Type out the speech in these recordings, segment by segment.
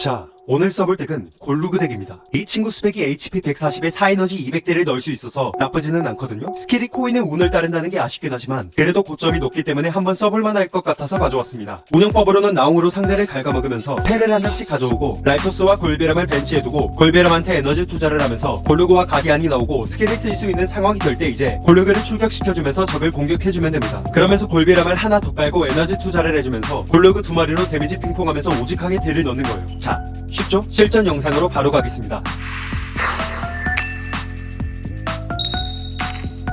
자, 오늘 써볼 덱은 골루그 덱입니다. 이 친구 스펙이 HP 140에 4에너지 200대를 넣을 수 있어서 나쁘지는 않거든요. 스킬이 코인의 운을 따른다는 게 아쉽긴 하지만 그래도 고점이 높기 때문에 한번 써볼만 할 것 같아서 가져왔습니다. 운영법으로는 나옹으로 상대를 갉아먹으면서 테를 한 장씩 가져오고 라이토스와 골베람을 벤치해두고 골베람한테 에너지 투자를 하면서 골루그와 가디안이 나오고 스킬을 쓸수 있는 상황이 될 때 이제 골루그를 출격시켜주면서 적을 공격해주면 됩니다. 그러면서 골베람을 하나 더 깔고 에너지 투자를 해주면서 골루그 두 마리로 데미지 핑퐁하면서 오직하게 딜을 넣는 거예요. 자, 쉽죠? 실전 영상으로 바로 가겠습니다.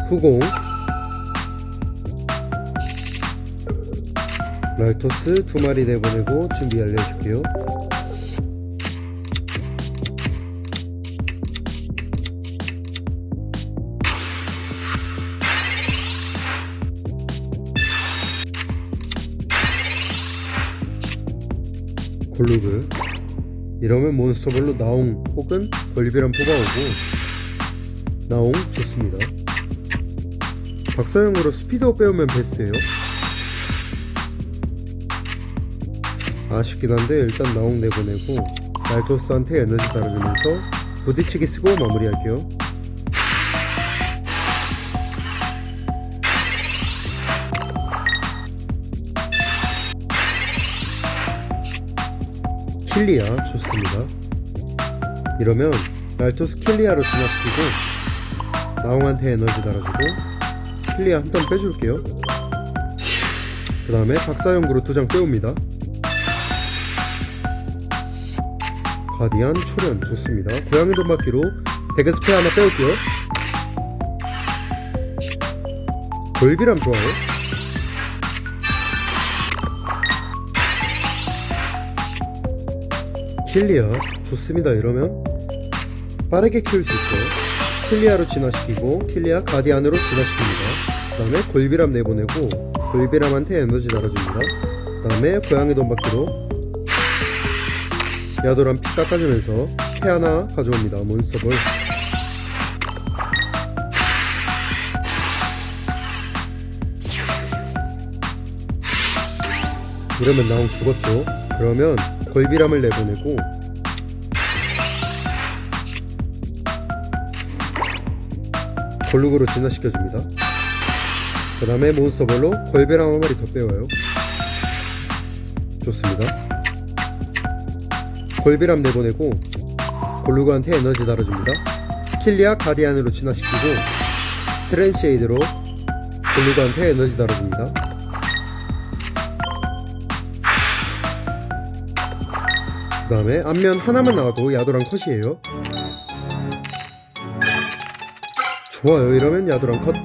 후공 랄토스 두 마리 내보내고 준비 알려줄게요 골루그 이러면 몬스터별로 나옹 혹은 벌비람 뽑아오고 나옹 좋습니다 박사형으로 스피드업 빼오면 베스트예요. 아쉽긴 한데 일단 나옹 내보내고 날토스한테 에너지 달아주면서 부딪히기 쓰고 마무리할게요. 킬리아 좋습니다. 이러면 날토 스 킬리아로 진화시키고 나옹한테 에너지 달아주고 킬리아 한 턴 빼줄게요. 그 다음에 박사연구로 두 장 빼옵니다. 가디안 초련 좋습니다. 고양이 돈바퀴로 데그스페 하나 빼올게요. 골비람 좋아요. 킬리아 좋습니다. 이러면 빠르게 키울 수 있어요. 킬리아로 진화시키고 킬리아 가디안으로 진화시킵니다. 그 다음에 골비람 내보내고 골비람한테 에너지 달아줍니다. 그 다음에 고양이 돈바퀴로 야도란 피 깎아주면서 폐 하나 가져옵니다. 몬스터볼 이러면 나옹 죽었죠. 그러면 골비람을 내보내고 골룩으로 진화시켜줍니다. 그 다음에 몬스터볼로 골베람 한 마리 더 빼와요. 좋습니다. 골비람 내보내고 골루그한테 에너지 달아줍니다. 킬리아 가디안으로 진화시키고 트랜시에이드로 골루그한테 에너지 달아줍니다. 그 다음에 앞면 하나만 나와도 야도랑 컷이에요. 좋아요. 이러면 야도랑 컷.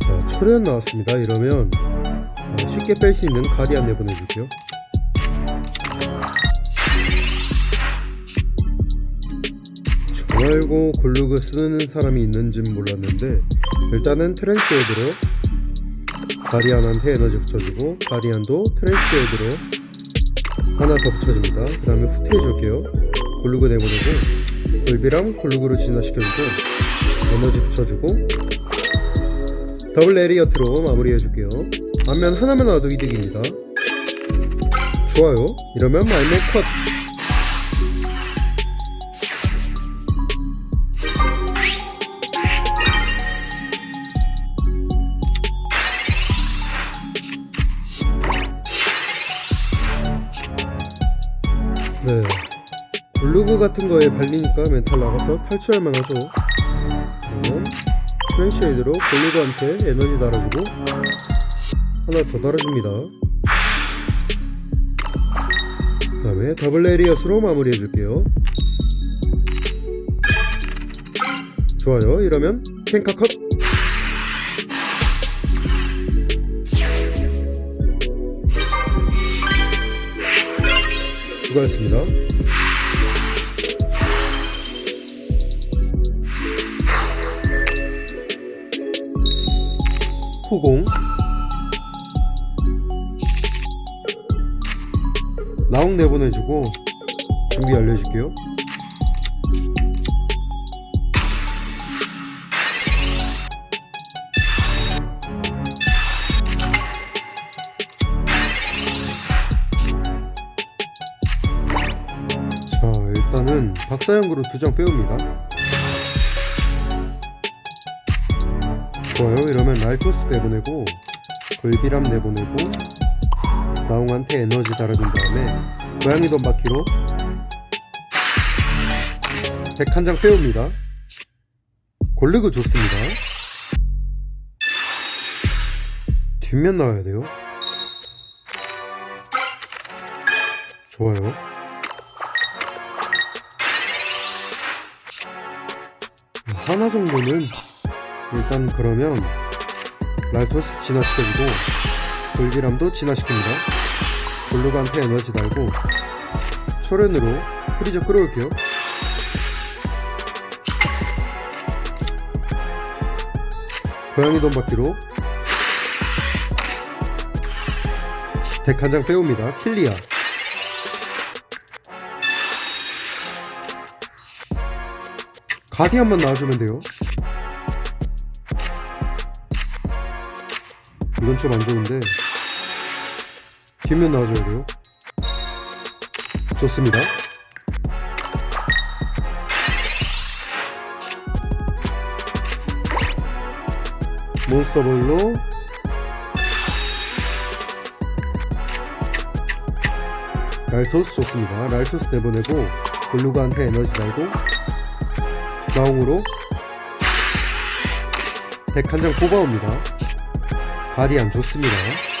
자, 초련 나왔습니다. 이러면 어, 쉽게 뺄 수 있는 가디안 내보내줄게요. 저 말고 골루그 쓰는 사람이 있는진 몰랐는데 일단은 트랜스헤드로 가디안한테 에너지 붙여주고 가디안도 트랜스헤드로 하나 더 붙여줍니다. 그 다음에 후퇴해줄게요. 골루그 내보내고 골비랑 골루그로 진화시켜주고 에너지 붙여주고 더블 레리어트로 마무리해줄게요. 앞면 하나만 나와도 이득입니다. 좋아요. 이러면 말모 컷. 같은 거에 발리니까 멘탈 나가서 탈출할 만하죠. 그러면 프렌시에이드로 블루그한테 에너지 달아주고 하나 더 달아줍니다. 그 다음에 더블 레리어스로 마무리해줄게요. 좋아요. 이러면 캔카 컷. 수고하셨습니다. 후공. 나옥 내보내주고 준비 알려줄게요. 자 일단은 박사연구로 두 장 빼옵니다. 좋아요. 이러면 라이토스 내보내고 골비람 내보내고 나홍한테 에너지 달아준 다음에 고양이 돈 바퀴로 덱한장 빼옵니다. 골르그 좋습니다. 뒷면 나와야 돼요. 좋아요. 하나 정도는 일단 그러면 라이토스 진화시켜주고 골비람도 진화시킵니다. 골르그한테 에너지 달고 소련으로 프리저 끌어올게요. 고양이 돈 받기로 덱 한 장 빼옵니다. 킬리아 가디언만 나와주면 돼요. 이건 좀 안 좋은데 뒷면 나와줘야 돼요. 좋습니다. 몬스터볼로 랄토스 좋습니다. 랄토스 내보내고 블루가한테 에너지 달고 나옹으로 덱 한 장 뽑아옵니다. 가디안 좋습니다.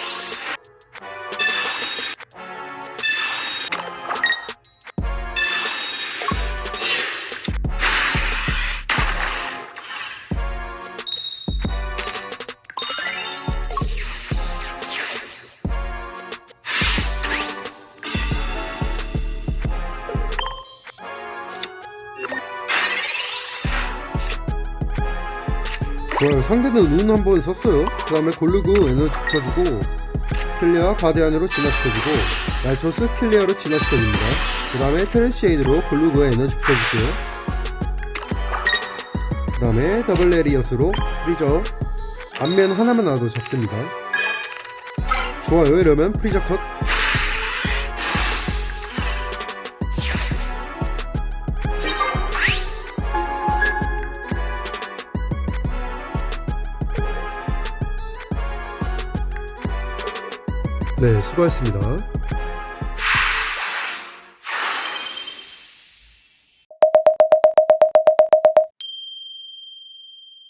좋아요. 상대는 운 한번 썼어요. 그 다음에 골르그 에너지 붙여주고 킬리아 가디안으로 진화시켜주고 날토스 킬리아로 진화시켜줍니다. 그 다음에 테렌시에이드로 골르그 에너지 붙여주세요. 그 다음에 더블 레리어스로 프리저 앞면 하나만 놔도 잡습니다. 좋아요. 이러면 프리저 컷. 네, 수고하셨습니다.